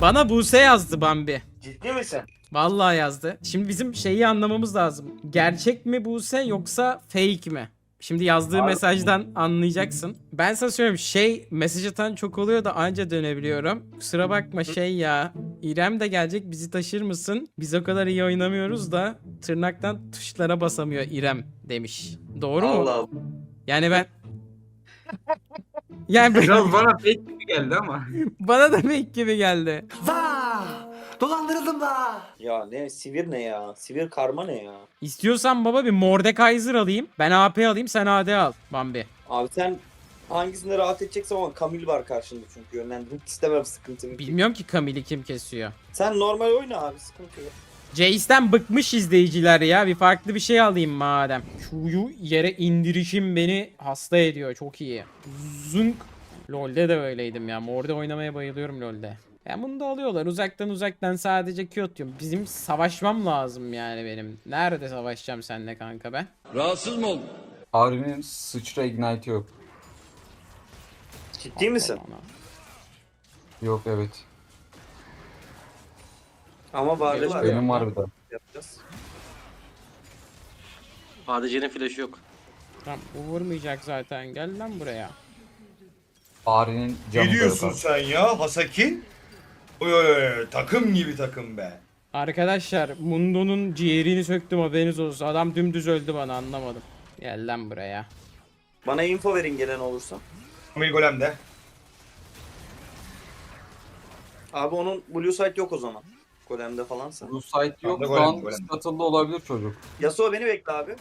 Bana Buse yazdı Bambi. Ciddi misin? Vallahi yazdı. Şimdi bizim şeyi anlamamız lazım. Gerçek mi Buse yoksa fake mi? Şimdi yazdığı Harbi. mesajdan anlayacaksın. Ben sana söylüyorum şey mesaj atan çok oluyor da anca dönebiliyorum. Kusura bakma şey ya. İrem de gelecek bizi taşır mısın? Biz o kadar iyi oynamıyoruz da tırnaktan tuşlara basamıyor İrem demiş. Doğru mu? Allah. Yani ben... Yani Biraz bana fake gibi geldi ama. bana da fake gibi geldi. Dolandırıldım da. Ya ne sivir ne ya? Sivir karma ne ya? İstiyorsan baba bir Mordekaiser alayım. Ben AP alayım sen AD al Bambi. Abi sen hangisinde rahat edeceksen ama Kamil var karşında çünkü yönlendirmek istemem sıkıntı. Bilmiyorum ki Camille'i kim kesiyor. Sen normal oyna abi sıkıntı yok. Jace'den bıkmış izleyiciler ya. Bir farklı bir şey alayım madem. Şuyu yere indirişim beni hasta ediyor. Çok iyi. Zunk. LoL'de de öyleydim ya. Morde oynamaya bayılıyorum LoL'de. Ya bunu da alıyorlar. Uzaktan uzaktan sadece Q atıyorum. Bizim savaşmam lazım yani benim. Nerede savaşacağım seninle kanka ben? Rahatsız mı oldun? Harbi'nin sıçra ignite yok. Ciddi misin? Ona. Yok evet. Ama bari var Benim var bir de. yapacağız. ADC'nin flash'ı yok. Tamam bu vurmayacak zaten. Gel lan buraya. Harbi'nin camı Ne diyorsun sen ya Hasaki? Oy, oy, oy, takım gibi takım be. Arkadaşlar Mundo'nun ciğerini söktüm haberiniz olsun. Adam dümdüz öldü bana anlamadım. Gel lan buraya. Bana info verin gelen olursa. Kamil Golem de. Abi onun blue site yok o zaman. Golem'de falansa. Bu site yok. Şu golem, an golem. olabilir çocuk. Yasuo beni bekle abi.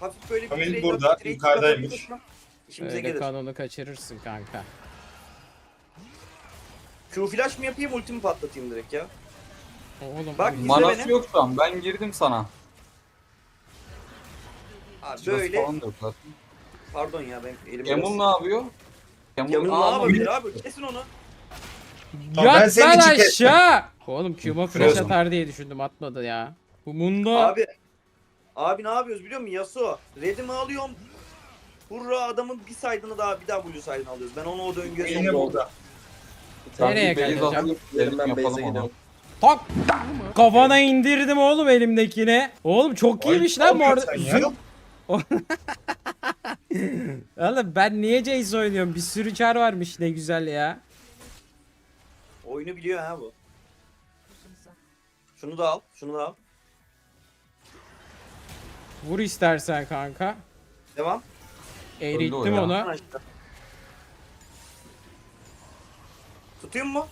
Hafif böyle bir Kamil trade burada, trade yukarıdaymış. kapatırsan İşimize Öyle gelir. kanonu kaçırırsın kanka. Q flash mı yapayım ultimi patlatayım direkt ya. Oğlum Bak, İzle Manası beni. yok şu an. Ben girdim sana. Abi Şurası böyle falan da yok zaten. pardon ya ben elim Camel ne yapıyor? Camel, Camel ne yapabilir abi? Kesin onu. Tamam, ben Yat seni lan için kestim. aşağı. Oğlum Q'ma flash Frozen. atar diye düşündüm atmadı ya. Bu Mundo Abi Abi ne yapıyoruz biliyor musun Yasuo? Redimi alıyorum. Hurra adamın bir side'ını daha bir daha blue side'ını alıyoruz. Ben onu o döngüye Yine soktum. burada. Nereye alayım, Gidelim, ben yapalım base'e onu. gidiyorum. tak kafana indirdim oğlum elimdekini. Oğlum çok iyiymiş ne lan bu arada. Oğlum ben niye Jace oynuyorum? Bir sürü çar varmış ne güzel ya. Oyunu biliyor ha bu. Şunu da al. Şunu da al. Vur istersen kanka. Devam. Ya. onu. Tutayım mu?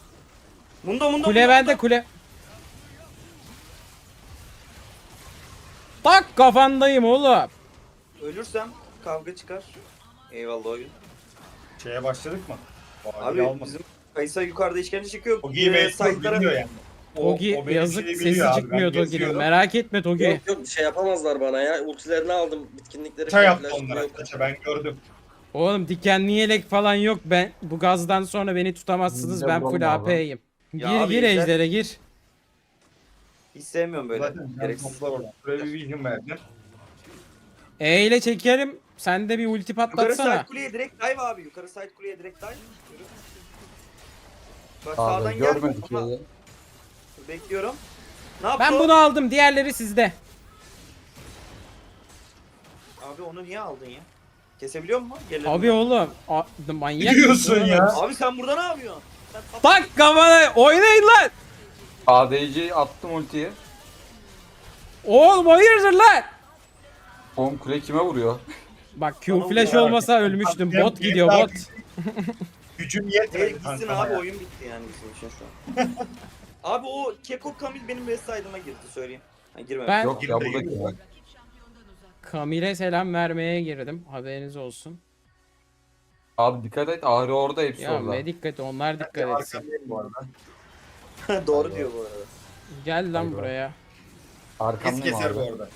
Mundo mundo. Kule mundo, bende mundo. kule. Tak kafandayım oğlum. Ölürsem kavga çıkar. Eyvallah oyun. Şeye başladık mı? Abi bizim Kaysa yukarıda işkence çekiyor. O giymeyi Ee, side'lara- bilmiyor yani. O- Togi o benim yazık şeyi sesi biliyor abi, çıkmıyor geziyorum. Merak etme Togi. Yok yok şey yapamazlar bana ya. Ultilerini aldım. Bitkinlikleri Çay yaptı flash onlara. yok. Kaça ben gördüm. Oğlum dikenli yelek falan yok. Ben bu gazdan sonra beni tutamazsınız. Ben full abi. AP'yim. Gir Ya abi gir izler- ejdere gir. Hiç sevmiyorum böyle. Zaten ben Gereksiz. toplar bir vision verdim. E ile çekerim. Sen de bir ulti Yukarı patlatsana. side kuleye direkt dive abi. Yukarı side kuleye direkt dive. Yürü. Bak Abi sağdan gel. görmedik Ama ya. Bekliyorum. Ne yaptı Ben o? bunu aldım. Diğerleri sizde. Abi onu niye aldın ya? Kesebiliyor musun? Gelelim. Abi oğlum. A- manyak. Biliyorsun mısın ya. Abi sen burada ne yapıyorsun? Sen Tak kafana. Oynayın lan. ADC'yi attım ultiye. Oğlum hayırdır lan. Oğlum kule kime vuruyor? Bak Q Bana flash vuruyor. olmasa ölmüştüm. Ben- Bot gidiyor ben- bot. Gücüm yetmedi gitsin kankama abi ya. oyun bitti yani bizim için şu an. abi o Keko Kamil benim West side'ıma girdi söyleyeyim. Ha, girmemiş. Ben Yok ya burada kim? Kamil'e selam vermeye girdim. Haberiniz olsun. Abi dikkat et Ahri orada hepsi Ya orada. ne dikkat onlar dikkat etsin. Arkandayım bu arada. Doğru diyor bu arada. Gel lan Hayır. buraya. Kes Arkamdayım keser bu abi. arada.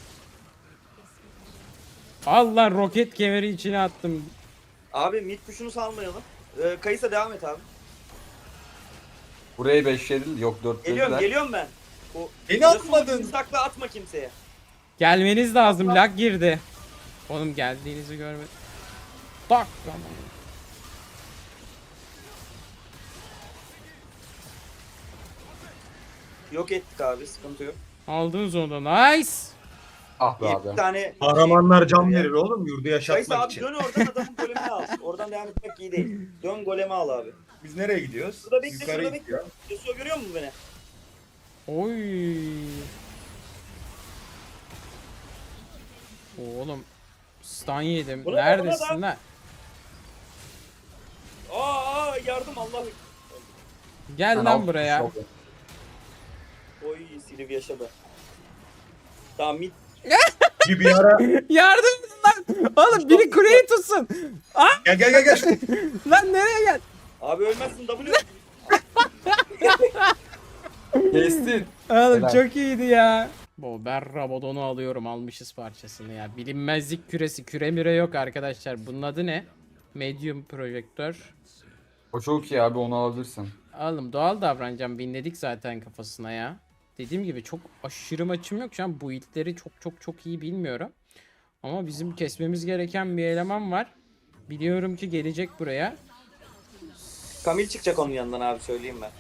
Al lan roket kemeri içine attım. Abi mid push'unu salmayalım. Ee, Kayısa devam et abi. Burayı 5 yedil yok 4 Geliyorum dediler. geliyorum ben. O, Beni atmadın. Sakla atma kimseye. Gelmeniz lazım. Lag girdi. Oğlum geldiğinizi görmedim. Tak lan. Yok ettik abi sıkıntı yok. Aldınız onu da. Nice. Ah be Bir abi. tane Kahramanlar can verir oğlum yurdu Kayısı yaşatmak abi için. dön oradan adamın golemini al. Oradan devam etmek iyi değil. Dön golemi al abi. Biz nereye gidiyoruz? Şurada bekle, Yukarı şurada gidiyor. Yasuo görüyor musun beni? Oy. Oğlum stun yedim. Buna Neredesin lan? Aa, aa yardım Allah. Gel Ben lan buraya. Oy Silv yaşadı. Tamam mid. Bir, bir ara Yardım edin lan. Oğlum biri kuleyi tutsun. gel gel gel gel. Lan nereye gel? Abi ölmezsin W. Kestin. Oğlum Helal. çok iyiydi ya. Bu ben Rabadon'u alıyorum almışız parçasını ya. Bilinmezlik küresi küre müre yok arkadaşlar. Bunun adı ne? Medium projektör. O çok iyi abi onu alabilirsin. Oğlum doğal davranacağım. Binledik zaten kafasına ya. Dediğim gibi çok aşırı maçım yok. Şu an bu ilkleri çok çok çok iyi bilmiyorum. Ama bizim kesmemiz gereken bir eleman var. Biliyorum ki gelecek buraya. Kamil çıkacak onun yanından abi söyleyeyim ben.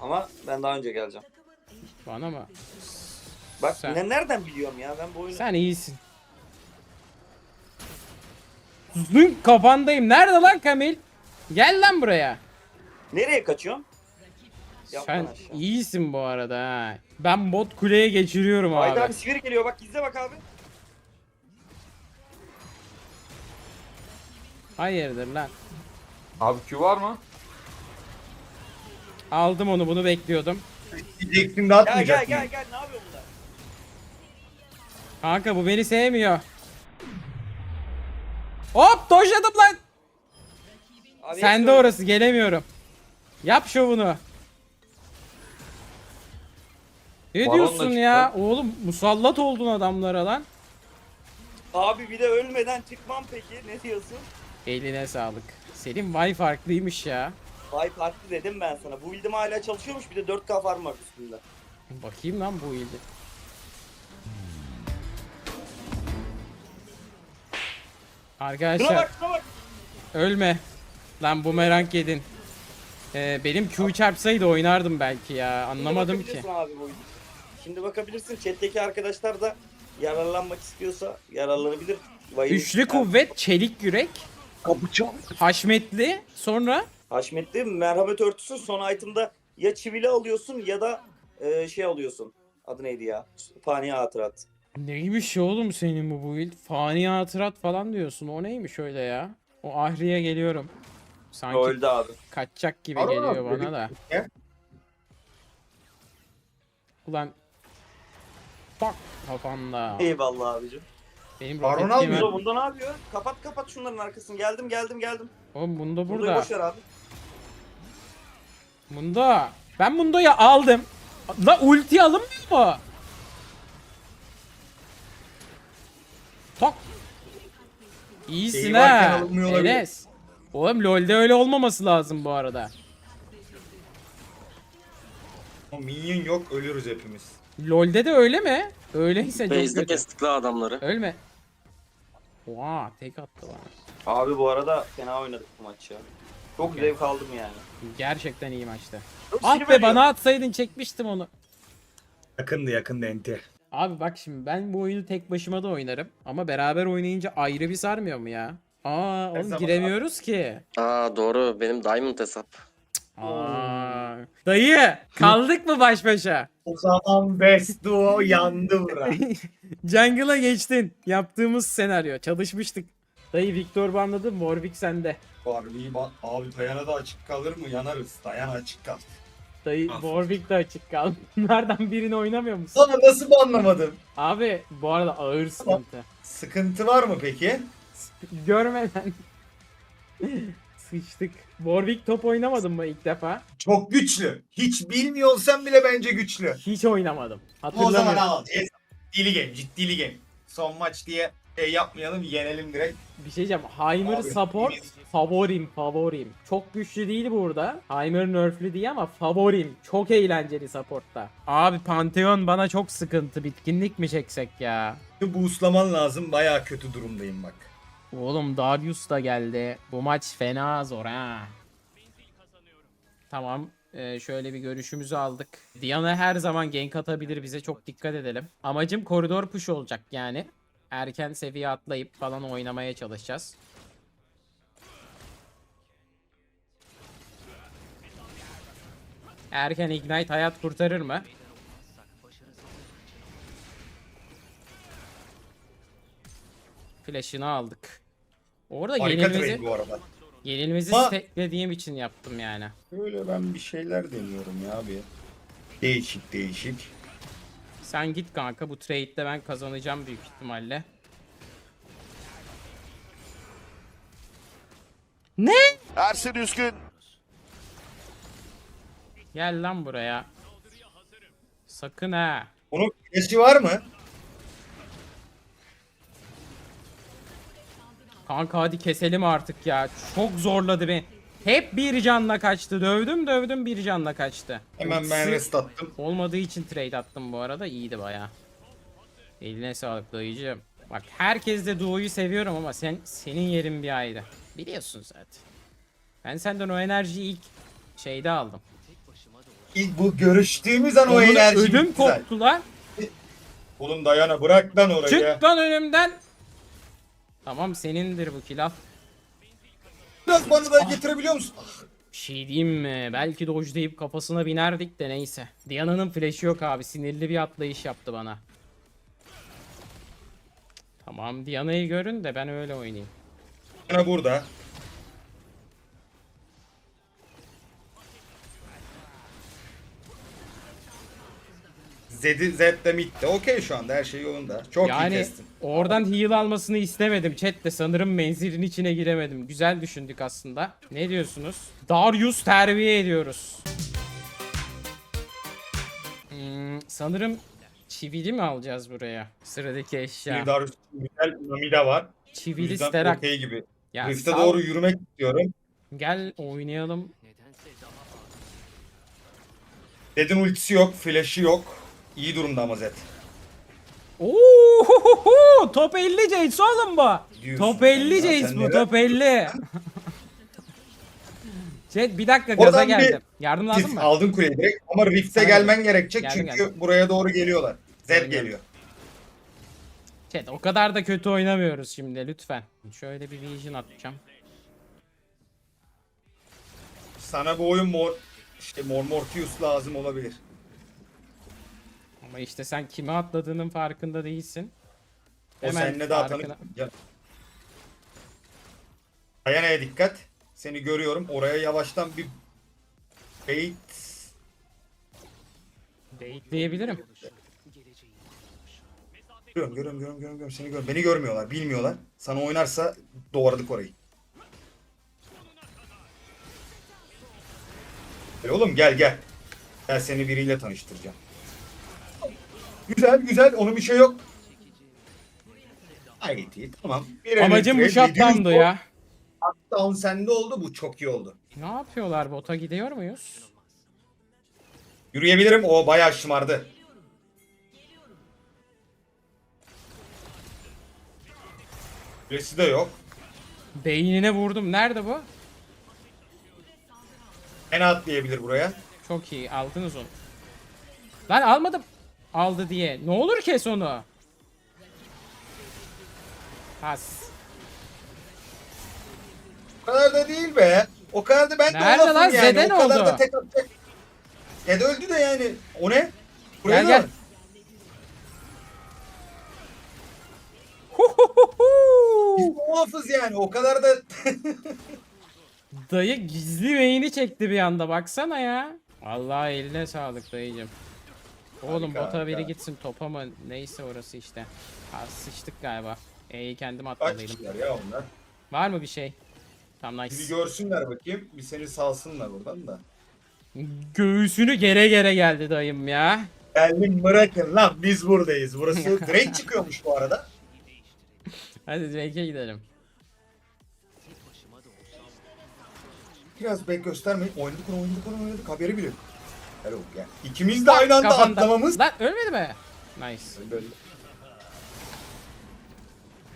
Ama ben daha önce geleceğim. Bana mı? Bak Sen- ne nereden biliyorum ya ben bu oyunu. Sen iyisin. Zünk kafandayım. Nerede lan Kamil? Gel lan buraya. Nereye kaçıyorsun? Sen aşağı. iyisin bu arada ha. Ben bot kuleye geçiriyorum Haydi abi. abi sivir geliyor bak izle bak abi. Hayırdır lan. Abi Q var mı? Aldım onu bunu bekliyordum. Diyecektim de Gel atmayacak. gel gel gel ne yapıyor bunlar? Kanka bu beni sevmiyor. Hop dojladım lan. Abi Sen de hepsi- orası gelemiyorum. Yap şovunu. Ne Baron da diyorsun çıktı. ya? Oğlum musallat oldun adamlara lan. Abi bir de ölmeden çıkmam peki ne diyorsun? Eline sağlık. Senin vay farklıymış ya. Vay farklı dedim ben sana. Bu build'im hala çalışıyormuş bir de 4K farm var üstünde. Bakayım lan bu ildi. Şuna Arkadaşlar bak şuna bak. ölme. Lan bumerang yedin. Ee, benim Q çarpsaydı oynardım belki ya. Anlamadım ki. Abi bu build'e. Şimdi bakabilirsin chat'teki arkadaşlar da yararlanmak istiyorsa yararlanabilir. Vay'ın- Üçlü kuvvet, çelik yürek, haşmetli, sonra Haşmetli merhamet örtüsü son item'da ya çivili alıyorsun ya da e, şey alıyorsun. Adı neydi ya? Fani hatırat. neymiş ya oğlum senin bu build? Fani hatırat falan diyorsun. O neymiş öyle ya? O Ahri'ye geliyorum. Sanki Öldü abi. kaçacak gibi Aa, geliyor bana da. ya. Ulan Bak kafanda. Eyvallah abicim. Benim Baron roket yemem- Bunda, bunda ne yapıyor? Kapat kapat şunların arkasını. Geldim geldim geldim. Oğlum bunda Burada burada. boş ver abi. Bunda. Ben bunda'yı aldım. La ulti alınmıyor mu? Tok. İyisin İyi varken ha. alınmıyor olabilir. Enes. Oğlum LoL'de öyle olmaması lazım bu arada. O minyon yok ölürüz hepimiz. LoL'de de öyle mi? Öyleyse çok Base'de kötü. kestik la adamları. Ölme. Oha tek attı bana. Abi bu arada fena oynadık bu maçı ya. Çok zevk aldım yani. Gerçekten iyi maçtı. Ah be bana atsaydın çekmiştim onu. Yakındı yakındı enti. Abi bak şimdi ben bu oyunu tek başıma da oynarım. Ama beraber oynayınca ayrı bir sarmıyor mu ya? Aa oğlum zaman giremiyoruz ki. Aa doğru benim Diamond hesap. Aa. Dayı kaldık mı baş başa? O zaman best duo yandı bura. Jungle'a geçtin. Yaptığımız senaryo. Çalışmıştık. Dayı Victor banladı. Warwick sende. Abi, ba- abi dayana da açık kalır mı? Yanarız. Dayan açık kal. Dayı Aferin. Warwick de açık kaldı. Bunlardan birini oynamıyor musun? Sana nasıl anlamadım? Abi bu arada ağır sıkıntı. Sıkıntı var mı peki? Görmeden. Sıçtık. Warwick top oynamadın mı ilk defa? Çok güçlü. Hiç bilmiyorsan bile bence güçlü. Hiç oynamadım. O zaman Hatırlamıyorum. al. Ciddili game, ciddili game. Son maç diye e, yapmayalım, yenelim direkt. Bir şey diyeceğim. Heimer Abi, support favorim favorim. Çok güçlü değil burada. Heimer nerflü diye ama favorim. Çok eğlenceli supportta. Abi Pantheon bana çok sıkıntı. Bitkinlik mi çeksek ya? Boostlaman lazım. Bayağı kötü durumdayım bak. Oğlum Darius da geldi. Bu maç fena zor ha. Tamam. Ee, şöyle bir görüşümüzü aldık. Diana her zaman gank atabilir bize çok dikkat edelim. Amacım koridor push olacak yani. Erken seviye atlayıp falan oynamaya çalışacağız. Erken ignite hayat kurtarır mı? Flash'ını aldık. Orada Harika yenilmezi, bu arada. yenilmezi Ma- stacklediğim için yaptım yani. Böyle ben bir şeyler deniyorum ya bir. Değişik değişik. Sen git kanka bu trade'de ben kazanacağım büyük ihtimalle. Ne? Ersin Üskün Gel lan buraya. Sakın ha. Onun flash'i var mı? Kanka hadi keselim artık ya. Çok zorladı beni. Hep bir canla kaçtı. Dövdüm dövdüm bir canla kaçtı. Hemen ben rest attım. Olmadığı için trade attım bu arada. İyiydi baya. Eline sağlık dayıcığım. Bak herkes de Doğu'yu seviyorum ama sen senin yerin bir ayrı. Biliyorsun zaten. Ben senden o enerjiyi ilk şeyde aldım. İlk bu görüştüğümüz an o Onun enerji ödüm koptu lan. Oğlum Dayana bırak lan orayı. Çık lan önümden. Tamam senindir bu kill al. Biraz bana da getirebiliyor musun? Bir şey diyeyim mi? Belki dojlayıp kafasına binerdik de neyse. Diana'nın flash'i yok abi. Sinirli bir atlayış yaptı bana. Tamam Diana'yı görün de ben öyle oynayayım. Dayana burada. Zed'i Zed de midde. Okey şu anda her şey yolunda. Çok iyi yani kestin. oradan heal almasını istemedim. Chat de sanırım menzilin içine giremedim. Güzel düşündük aslında. Ne diyorsunuz? Darius terbiye ediyoruz. Hmm, sanırım çivili mi alacağız buraya? Sıradaki eşya. Bir Darius güzel Nami de var. Çivili sterak. okey gibi. Ya Rift'e doğru yürümek istiyorum. Gel oynayalım. Zed'in ultisi yok, flash'ı yok. İyi durumda ama Zed. Oo, top 50 Jace oğlum bu. Diyorsun Top 50 ya, Jace sen bu neler- top 50. Jet bir dakika gaza Oradan bir- geldim. Yardım lazım mı? aldın kuleyi direkt ama Rift'e Sana gelmen gerekecek Geldim, çünkü geldim. buraya doğru geliyorlar. Zed Geldim, geliyor. Chat o kadar da kötü oynamıyoruz şimdi lütfen. Şöyle bir vision atacağım. Sana bu oyun mor işte Mor Mortius lazım olabilir. Ama işte sen kime atladığının farkında değilsin. O Hemen seninle farkına- tanık. Ya- Dayana'ya dikkat. Seni görüyorum. Oraya yavaştan bir bait. Bekleyebilirim. Görüyorum, görüyorum, görüyorum, görüyorum, görüyorum. Seni görüyorum. Beni görmüyorlar, bilmiyorlar. Sana oynarsa doğradık orayı. Gel oğlum gel gel. Ben seni biriyle tanıştıracağım. Güzel güzel onun bir şey yok. Gayet iyi tamam. Bir Amacım bu shutdown'du 700 ya. Shutdown sende oldu bu çok iyi oldu. Ne yapıyorlar bota gidiyor muyuz? Yürüyebilirim o bayağı şımardı. Süresi de yok. Beynine vurdum. Nerede bu? En atlayabilir buraya. Çok iyi aldınız onu. Lan almadım. Aldı diye. Ne olur kes onu. Has. O kadar da değil be. O kadar da ben de Nerede o lafım lan? yani. Zeden o kadar oldu. da tek atacak. Zed öldü de yani. O ne? Buraya Gel da gel. Huhuhuhu. muhafız yani. O kadar da Dayı gizli beyni çekti bir anda baksana ya. Allah eline sağlık dayıcım. Oğlum Harika, bota biri gitsin topa mı neyse orası işte. Ha, sıçtık galiba. E'yi kendim atmalıydım. ya onlar. Var mı bir şey? Bir nice. görsünler bakayım. Bir seni salsınlar buradan da. Göğsünü gere gere geldi dayım ya. Geldim bırakın lan biz buradayız. Burası Drake çıkıyormuş bu arada. Hadi Drake'e gidelim. Biraz bek göstermeyin. Oynadık onu oynadık onu oynadık. Haberi bile. yok. Hello gel. İkimiz de aynı anda Kafanda. atlamamız. Lan ölmedi mi? Nice. Böyle.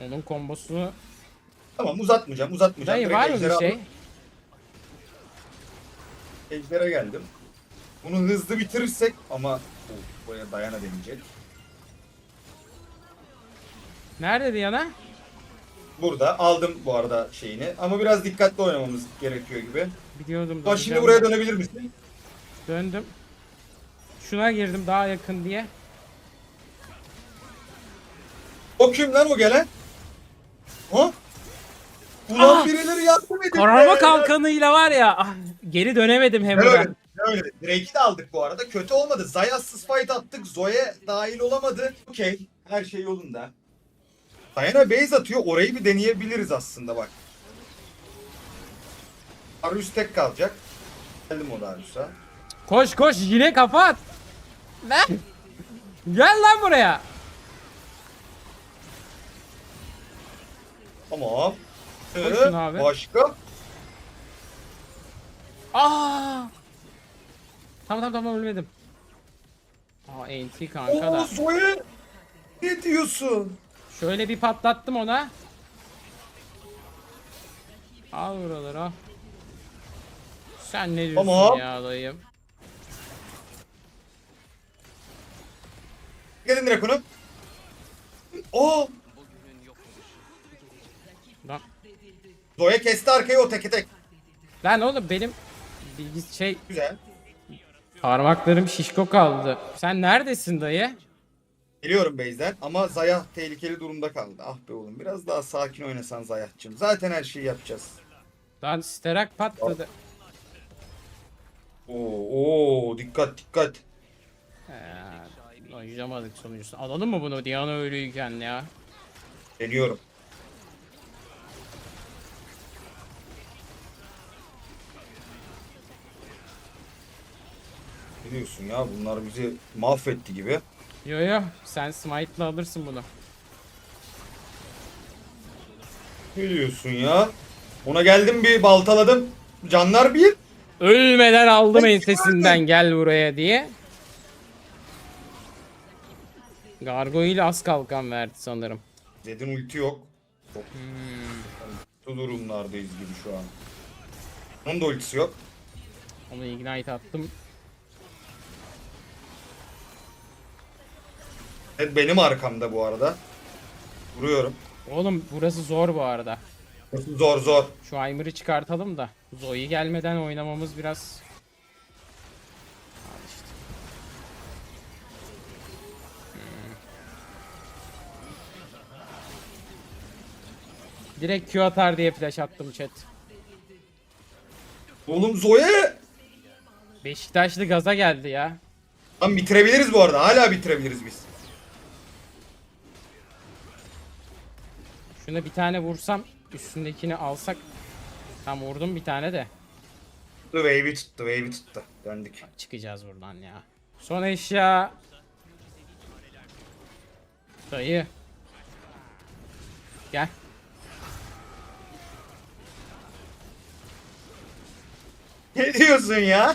Onun kombosunu. Tamam uzatmayacağım uzatmayacağım. Dayı Direkt var mı bir şey? Ejder'e geldim. Bunu hızlı bitirirsek ama oh, buraya dayana deneyecek. Nerede Diana? Burada aldım bu arada şeyini ama biraz dikkatli oynamamız gerekiyor gibi. Biliyordum. Bak şimdi döneceğim buraya dönebilir misin? Döndüm. Şuna girdim daha yakın diye. O kim lan o gelen? Ha? Ulan Ah! birileri yardım edin. Be! kalkanıyla var ya. ah, geri dönemedim hem öyle? Ne öyle? Drake'i de aldık bu arada. Kötü olmadı. Zayassız fight attık. Zoe dahil olamadı. Okey. Her şey yolunda. Diana base atıyor. Orayı bir deneyebiliriz aslında bak. Darius tek kalacak. Geldim o Darius'a. Koş koş yine kafa at. Lan. Gel lan buraya. Tamam. Koşun Ee, abi. Başka? Aa! Tamam tamam tamam ölmedim. Aa NT kanka Oo da. Zoe! Ne diyorsun? Şöyle bir patlattım ona. Al buraları al. Sen ne diyorsun Tamam. ya dayım? Gelin Drakon'u. Oo! Lan, Zoe kesti arkayı o teke tek. lan oğlum benim bilgis şey Güzel. parmaklarım şişko kaldı. Sen neredesin dayı? Geliyorum base'den ama Zayah tehlikeli durumda kaldı. Ah be oğlum biraz daha sakin oynasan Zayah'cığım. Zaten her şeyi yapacağız. Lan sterak patladı. Oo, oo dikkat dikkat. Ee, oynayamadık sonuncusunu. Alalım mı bunu Diana ölüyken ya? Geliyorum. Ne diyorsun ya bunlar bizi mahvetti gibi. Yo yo sen smite'la alırsın bunu. Ne diyorsun ya? Ona geldim bir baltaladım. Canlar bir. Ölmeden aldım ensesinden gel buraya diye. Gargoyle az kalkan verdi sanırım. Zed'in ulti yok. Çok kötü durumlardayız gibi şu an. Onun da ultisi yok. Onu ignite attım. Zed benim arkamda bu arada. Vuruyorum. Oğlum burası zor bu arada. Zor zor. Şu Aymer'ı çıkartalım da. Zoe gelmeden oynamamız biraz... Direkt Q atar diye flash attım chat. Oğlum Zoe! Beşiktaşlı gaza geldi ya. Lan bitirebiliriz bu arada. Hala bitirebiliriz biz. Şuna bir tane vursam üstündekini alsak. Tam vurdum bir tane de. The wave'i tuttu, wave'i tuttu. Döndük. Çıkacağız buradan ya. Son eşya. Dayı. Gel. Ne diyorsun ya?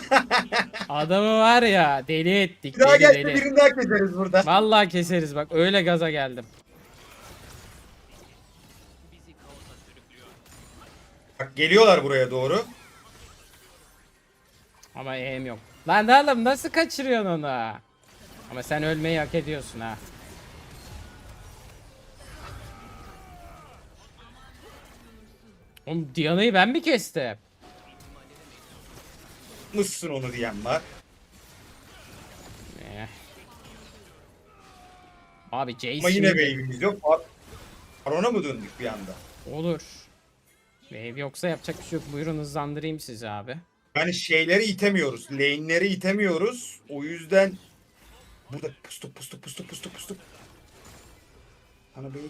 Adamı var ya deli ettik Bir daha deli gelse deli. birini daha keseriz burada. Vallahi keseriz bak öyle gaza geldim. Bak geliyorlar buraya doğru. Ama eğim yok. Lan oğlum nasıl kaçırıyorsun onu? Ama sen ölmeyi hak ediyorsun ha. Oğlum Diana'yı ben mi kestim? Mısın onu diyen var. Eh. Abi Jace Ama yine wave'imiz yok. Ar- Arona mı döndük bir anda? Olur. Wave yoksa yapacak bir şey yok. Buyurun hızlandırayım sizi abi. Yani şeyleri itemiyoruz. Lane'leri itemiyoruz. O yüzden burada pustuk pustuk pustuk pustuk pustuk. Sana bey.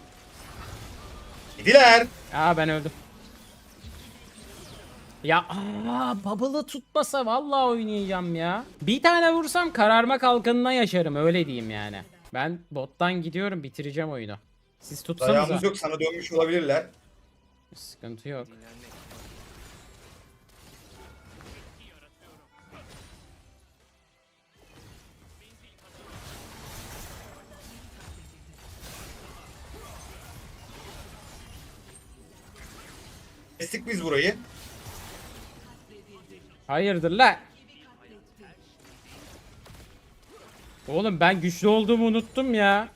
Gidiler. Aa ben öldüm. Ya aa bubble'ı tutmasa vallahi oynayacağım ya. Bir tane vursam kararma kalkanına yaşarım öyle diyeyim yani. Ben bottan gidiyorum bitireceğim oyunu. Siz tutsanıza. Dayağımız yok sana dönmüş olabilirler. Sıkıntı yok. Kestik biz burayı. Hayırdır la? Oğlum ben güçlü olduğumu unuttum ya.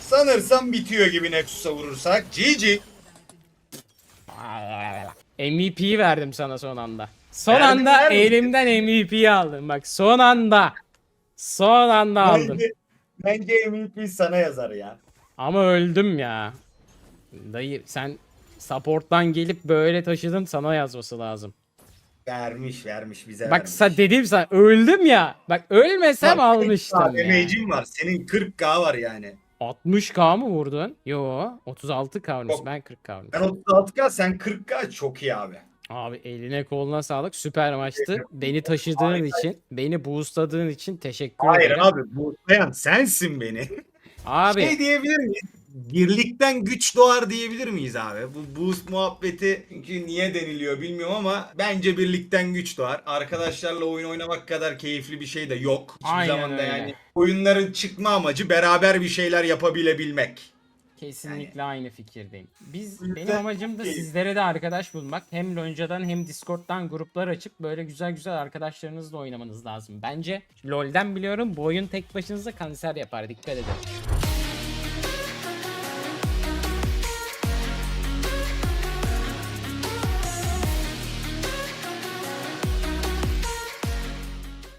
Sanırsam bitiyor gibi Nexus'a vurursak. GG. MVP'yi verdim sana son anda. Son Verdin, anda verdin. elimden MVP'yi aldım. Bak son anda. Son anda aldım. Bence, bence MVP sana yazar ya. Ama öldüm ya. Dayı sen support'tan gelip böyle taşıdın sana yazması lazım. Vermiş vermiş bize Bak vermiş. sa dedim sana öldüm ya. Bak ölmesem almıştım ya. Damage'in var. Senin 40k var yani. 60k mı vurdun? Yo 36k vurmuş. Yok. Ben 40k vurmuş. Ben 36k sen 40k çok iyi abi. Abi eline koluna sağlık. Süper maçtı. Beni taşıdığın için, beni boostladığın için teşekkür Hayır ederim. abi bu sensin beni. Abi Şey diyebilir miyiz? Birlikten güç doğar diyebilir miyiz abi? Bu boost muhabbeti çünkü niye deniliyor bilmiyorum ama bence birlikten güç doğar. Arkadaşlarla oyun oynamak kadar keyifli bir şey de yok. Hiçbir Aynen zaman da öyle. yani oyunların çıkma amacı beraber bir şeyler yapabilebilmek. kesinlikle aynı fikirdeyim. Biz benim amacım da sizlere de arkadaş bulmak. Hem Lonca'dan hem Discord'dan gruplar açıp böyle güzel güzel arkadaşlarınızla oynamanız lazım. Bence LoL'den biliyorum bu oyun tek başınıza kanser yapar. Dikkat edin.